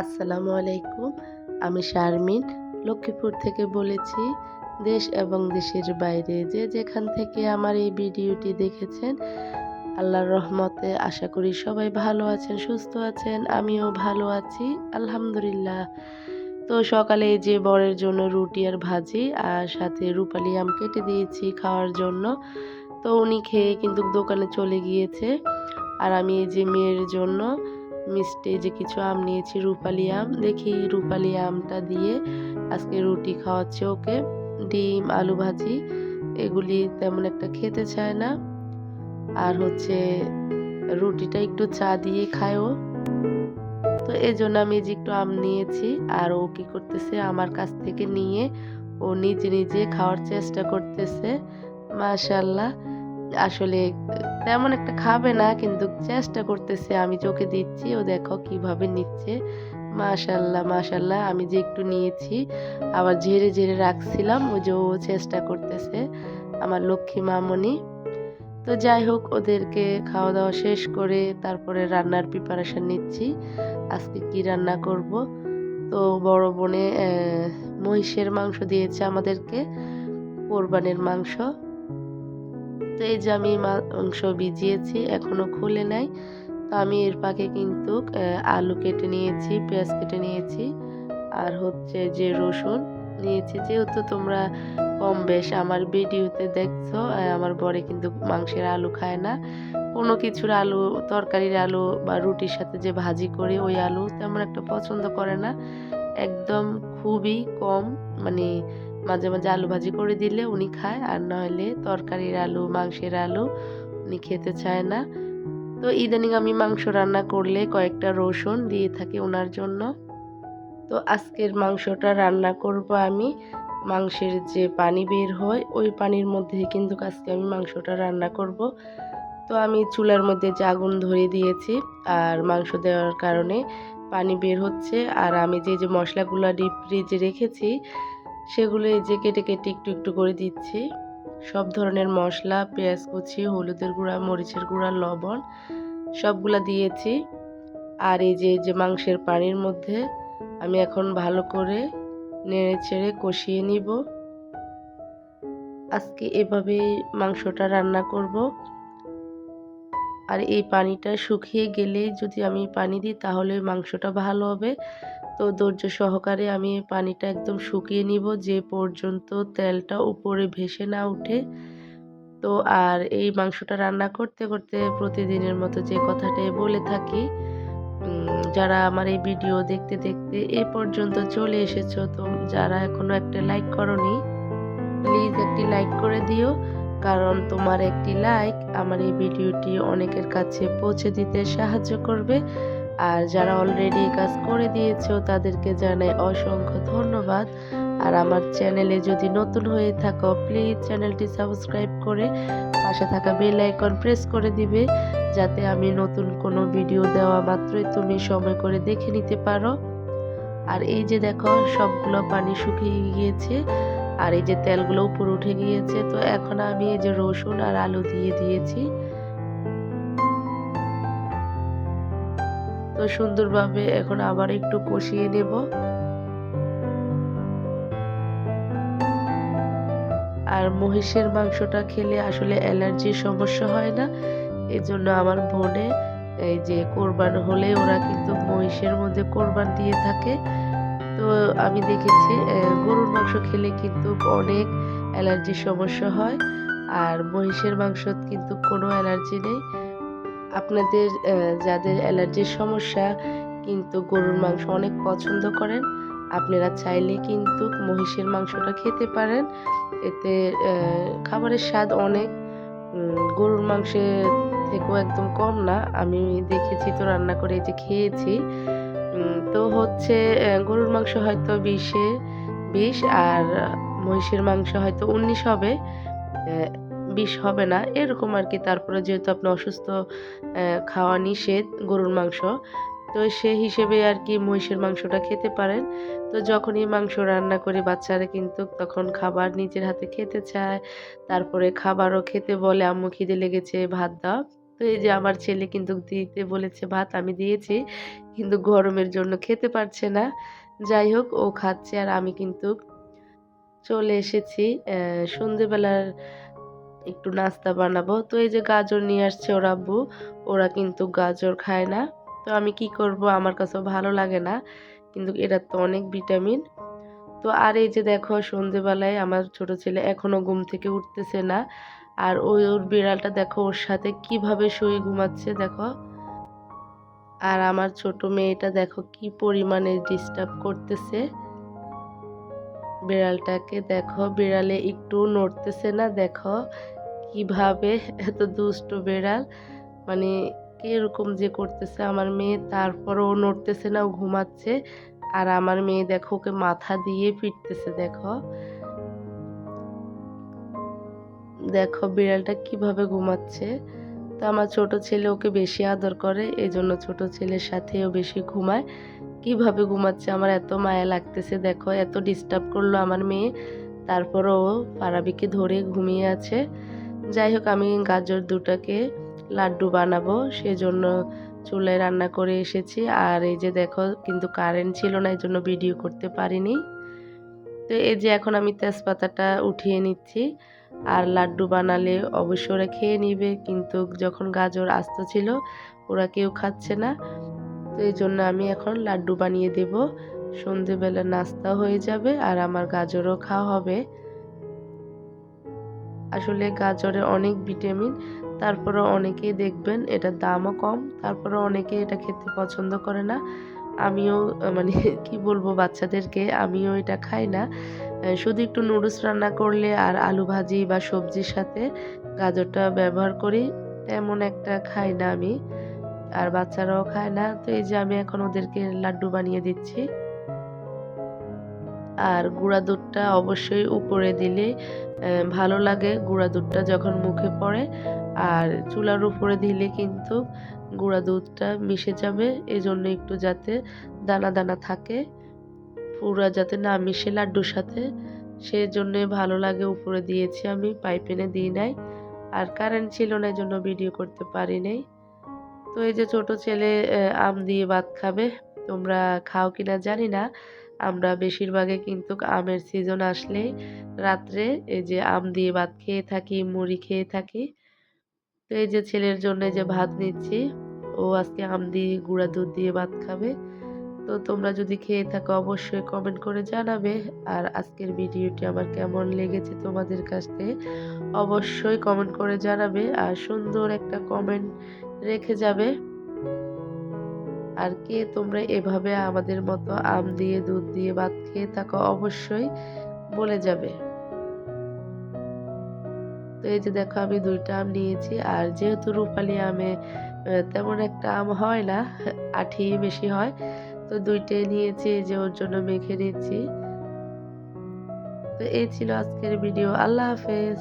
আসসালামু আলাইকুম। আমি শারমিন, লক্ষ্মীপুর থেকে বলেছি, দেশ এবং দেশের বাইরে যে যেখান থেকে আমার এই ভিডিওটি দেখেছেন, আল্লাহর রহমতে আশা করি সবাই ভালো আছেন, সুস্থ আছেন, আমিও ভালো আছি, আলহামদুলিল্লাহ। তো সকালে যে বরের জন্য রুটি আর ভাজি আর সাথে রূপালি আম কেটে দিয়েছি খাওয়ার জন্য, তো উনি খেয়ে কিন্তু দোকানে চলে গিয়েছে। আর আমি এই যে মেয়ের জন্য মিষ্টি যে কিছু আম নিয়েছি, রূপালি আম। দেখি রূপালি আমটা দিয়ে আজকে রুটি খাওয়াচ্ছে ওকে। ডিম, আলু ভাজি, এগুলি তেমন একটা খেতে চায় না। আর হচ্ছে রুটিটা একটু চা দিয়ে খায় ও তো এই জন্য আমি যে একটু আম নিয়েছি, আর ও কি করতেছে, আমার কাছ থেকে নিয়ে ও নিজে নিজে খাওয়ার চেষ্টা করতেছে। মাশাল্লাহ। আসলে, তেমন একটা খাবে না, কিন্তু চেষ্টা করতেছে, আমি চোখে দিচ্ছি, ও দেখো কীভাবে নিচ্ছে। মাশাল্লাহ মাশাল্লাহ, আমি যে একটু নিয়েছি, আবার ঝেড়ে ঝেড়ে রাখছিলাম ও যে ও চেষ্টা করতেছে, আমার লক্ষ্মী মামনি। তো যাই হোক, ওদেরকে খাওয়া দাওয়া শেষ করে তারপরে রান্নার প্রিপারেশন নিচ্ছি, আজকে কি রান্না করব? তো বড় বোনে মহিষের মাংস দিয়েছে আমাদেরকে, কোরবানের মাংস। তো এই যে আমি মাংস ভিজিয়েছি, এখনও খুলে নাই। তো আমি এর পাকে কিন্তু আলু কেটে নিয়েছি, পেঁয়াজ কেটে নিয়েছি, আর হচ্ছে যে রসুন নিয়েছি। যেহেতু তোমরা কম বেশ আমার ভিডিওতে দেখছ আমার বরে কিন্তু মাংসের আলু খায় না। কোনো কিছুর আলু, তরকারির আলু বা রুটির সাথে যে ভাজি করি ওই আলু তেমন একটা পছন্দ করে না। একদম খুবই কম মানে মাঝে মাঝে আলু ভাজি করে দিলে উনি খায়, আর নইলে তরকারির আলু, মাংসের আলু উনি খেতে চায় না। তো ইদানিং আমি মাংস রান্না করলে কয়েকটা রসুন দিয়ে থাকি ওনার জন্য। তো আজকের মাংসটা রান্না করব আমি। মাংসের যে পানি বের হয়, ওই পানির মধ্যে কিন্তু আজকে আমি মাংসটা রান্না করব। তো আমি চুলার মধ্যে যে আগুন ধরে দিয়েছি, আর মাংস দেওয়ার কারণে পানি বের হচ্ছে। আর আমি যে যে মশলাগুলো ডিপ ফ্রিজে রেখেছি সেগুলো এই যে কেটে কেটে একটু একটু করে দিচ্ছি। সব ধরনের মশলা, পেঁয়াজ কুচি, হলুদের গুঁড়া, মরিচের গুঁড়া, লবণ সবগুলা দিয়েছি। আর এই যে যে মাংসের পানির মধ্যে আমি এখন ভালো করে নেড়ে ছেড়ে কষিয়ে নিব। আজকে এভাবে মাংসটা রান্না করব। আর এই পানিটা শুকিয়ে গেলে যদি আমি পানি দিই তাহলে মাংসটা ভালো হবে। তো ধৈর্য সহকারে আমি পানিটা একদম শুকিয়ে নিব, যে পর্যন্ত তেলটা উপরে ভেসে না উঠে। তো আর এই মাংসটা রান্না করতে করতে প্রতিদিনের মতো যে কথাটাই বলে থাকি যারা আমার এই ভিডিও দেখতে দেখতে এ পর্যন্ত চলে এসেছ, তো যারা এখনও একটা লাইক করনি প্লিজ একটি লাইক করে দিও। কারণ তোমার একটি লাইক আমার এই ভিডিওটি অনেকের কাছে পৌঁছে দিতে সাহায্য করবে। আর যারা অলরেডি কাজ করে দিয়েছ, তাদেরকে জানাই অসংখ্য ধন্যবাদ। আর আমার চ্যানেলে যদি নতুন হয়ে থাকো প্লিজ চ্যানেলটি সাবস্ক্রাইব করে পাশে থাকা বেল আইকন প্রেস করে দিবে, যাতে আমি নতুন কোনো ভিডিও দেওয়া মাত্রই তুমি সময় করে দেখে নিতে পারো। আর এই যে দেখো, সবগুলো পানি শুকিয়ে গিয়েছে, আর এই যে তেলগুলো উপর উঠে গিয়েছে, তো এখন আমি এই যে রসুন আর আলু দিয়ে দিয়েছি। তো সুন্দরভাবে এখন আবার একটু কষিয়ে নেব। আর মহিষের মাংসটা খেলে আসলে অ্যালার্জির সমস্যা হয় না এই জন্য আমার বোনে এই যে কোরবান হলে ওরা কিন্তু মহিষের মধ্যে কোরবান দিয়ে থাকে। তো আমি দেখেছি গরুর মাংস খেলে কিন্তু অনেক অ্যালার্জির সমস্যা হয়, আর মহিষের মাংস কিন্তু কোনো অ্যালার্জি নেই। আপনাদের যাদের অ্যালার্জির সমস্যা কিন্তু গরুর মাংস অনেক পছন্দ করেন, আপনারা চাইলে কিন্তু মহিষের মাংসটা খেতে পারেন। এতে খাবারের স্বাদ অনেক। গরুর মাংসের থেকেও একদম কম না। আমি দেখেছি তো, রান্না করে যে খেয়েছি। তো হচ্ছে গরুর মাংস হয়তো বিশে, বিশ আর মহিষের মাংস হয়তো উনিশ হবে। বিষ হবে না, এরকম আর কি। তারপরে যেহেতু আপনি অসুস্থ খাওয়া নিষেধ গরুর মাংস, তো সে হিসেবে আর কি মহিষের মাংসটা খেতে পারেন। তো যখনই মাংস রান্না করি বাচ্চারা কিন্তু তখন খাবার নিজের হাতে খেতে চায়, তারপরে খাবারও খেতে বলে, আম্মু খিদে লেগেছে, ভাত দাও। তো এই যে আমার ছেলে কিন্তু দিতে বলেছে, ভাত আমি দিয়েছি, কিন্তু গরমের জন্য খেতে পারছে না। যাই হোক, ও খাচ্ছে আর আমি কিন্তু চলে এসেছি সন্ধেবেলার একটু নাস্তা বানাবো। তো এই যে গাজর নিয়ে আসছে ওর আব্বু, ওরা কিন্তু গাজর খায় না। তো আমি কি করব? আমার কাছেও ভালো লাগে না, কিন্তু এটা তো অনেক ভিটামিন। তো আর এই যে দেখো, সন্ধেবেলায় আমার ছোট ছেলে এখনও ঘুম থেকে উঠতেছে না। আর ওই ওর বিড়ালটা দেখো ওর সাথে কীভাবে শুয়ে ঘুমাচ্ছে দেখো। আর আমার ছোট মেয়েটা দেখো কি পরিমাণে ডিস্টার্ব করতেছে। বিড়ালটাকে দেখো, বিড়ালে একটু নড়তেছে না দেখো। কীভাবে এত দুষ্ট বিড়াল? মানে কীরকম যে করতেছে, আমার মেয়ে তারপরও ও নড়তেছে না, ও ঘুমাচ্ছে। আর আমার মেয়ে দেখো, ওকে মাথা দিয়ে ফিরতেছে, দেখো। দেখো বিড়ালটা কীভাবে ঘুমাচ্ছে। তো আমার ছোট ছেলে ওকে বেশি আদর করে এই জন্য ছোট ছেলের সাথেও বেশি ঘুমায়। কীভাবে ঘুমাচ্ছে, আমার এত মায়া লাগতেছে, দেখো। এত ডিস্টার্ব করল আমার মেয়ে। তারপরও পারাবিকে ধরে ঘুমিয়ে আছে। যাই হোক, আমি গাজর দুটাকে লাড্ডু বানাবো, সেজন্য চুলায় রান্না করে এসেছি। আর এই যে দেখো, কিন্তু কারেন্ট ছিল না, এই জন্য ভিডিও করতে পারিনি। তো এই যে এখন আমি তেজপাতাটা উঠিয়ে নিচ্ছি। আর লাড্ডু বানালে অবশ্য ওরা খেয়ে নিবে, কিন্তু যখন গাজর আস্ত ছিল, ওরা কেউ খাচ্ছে না। তো এই জন্য আমি এখন লাড্ডু বানিয়ে দেব। সন্ধেবেলা নাস্তা হয়ে যাবে, আর আমার গাজরও খাওয়া হবে। আসলে গাজরে অনেক ভিটামিন তারপরে অনেকেই দেখবেন এটার দামও কম তারপরে অনেকে এটা খেতে পছন্দ করে না। আমিও মানে কি বলব বাচ্চাদেরকে, আমিও এটা খাই না। শুধু একটু নুডলস রান্না করলে আর আলু ভাজি বা সবজির সাথে গাজরটা ব্যবহার করি, তেমন একটা খাই না আমি। আর বাচ্চারাও খায় না। তো এই যে আমি এখন ওদেরকে লাড্ডু বানিয়ে দিচ্ছি। আর গুঁড়া দুধটা অবশ্যই উপরে দিলে ভালো লাগে গুঁড়া দুধটা যখন মুখে পড়ে। আর চুলার উপরে দিলে কিন্তু গুঁড়া দুধটা মিশে যাবে এই জন্য একটু যাতে দানা দানা থাকে, পুরা যাতে না মিশে লাড্ডুর সাথে। সেই জন্য ভালো লাগে উপরে দিয়েছি আমি পাইপেনে দিই নাই। আর কারেন্ট ছিল না জন্য ভিডিও করতে পারি নাই। তো এই যে ছোট ছেলে আম দিয়ে ভাত খাবে, তোমরা খাও কিনা জানি না। আমরা বেশিরভাগই কিন্তু আমের সিজন আসলেই রাত্রে এই যে আম দিয়ে ভাত খেয়ে থাকি, মুড়ি খেয়ে থাকি। তো এই যে ছেলের জন্য যে ভাত নিচ্ছি, ও আজকে আম দিয়ে গুঁড়া দুধ দিয়ে ভাত খাবে। তো তোমরা যদি খেয়ে থাকো অবশ্যই কমেন্ট করে জানাবে। আর আজকের ভিডিওটি আমার কেমন লেগেছে তোমাদের কাছ অবশ্যই কমেন্ট করে জানাবে। আর সুন্দর একটা কমেন্ট রেখে যাবে। আর কে তোমরা এভাবে আমাদের মতো আম দিয়ে, দুধ দিয়ে, ভাত খেয়ে থাকো অবশ্যই বলে যাবে। তো এই যে দেখো আমি দুইটা আম নিয়েছি আর যেহেতু রূপালি আমে তেমন একটা আম হয় না, আঠি বেশি হয়, তো দুইটাই নিয়েছি যে ওর জন্য মেখে নিচ্ছি। তো এই ছিল আজকের ভিডিও, আল্লাহ হাফেজ।